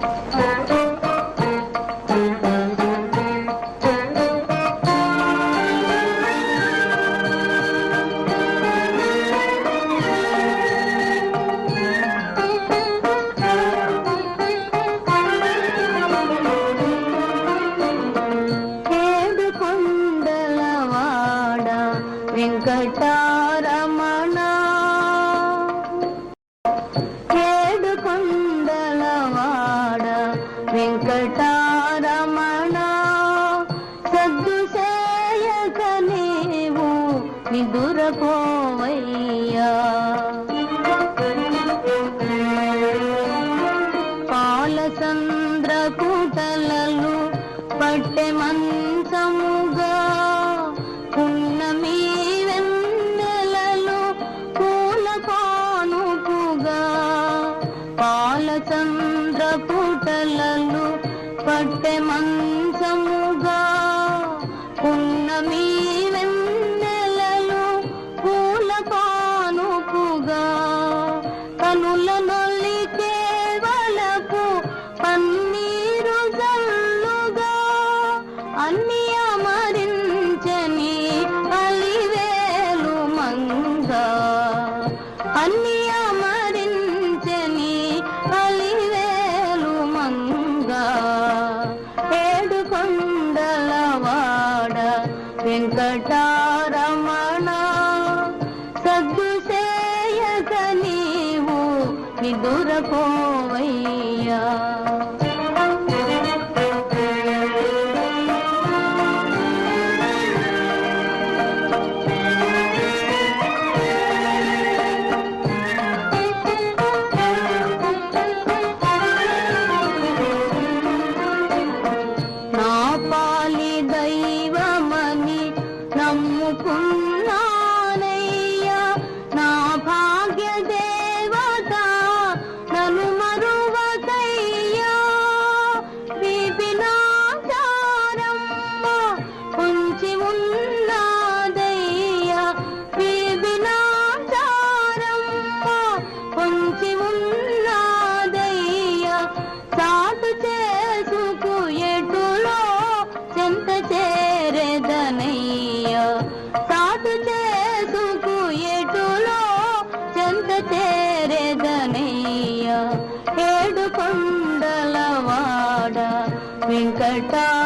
Música నిదురపోవయ్యా పాలచంద్ర కుటలలు పట్టె మంచముగా పున్నమి వెందెలలు పూల కానుపుగా పాలచంద్ర కుటలలు పట్టె మంచముగా పున్నమి కనుల కేవలపు పన్నీరు జల్లుగా అన్ని నిదురపో விட்டார்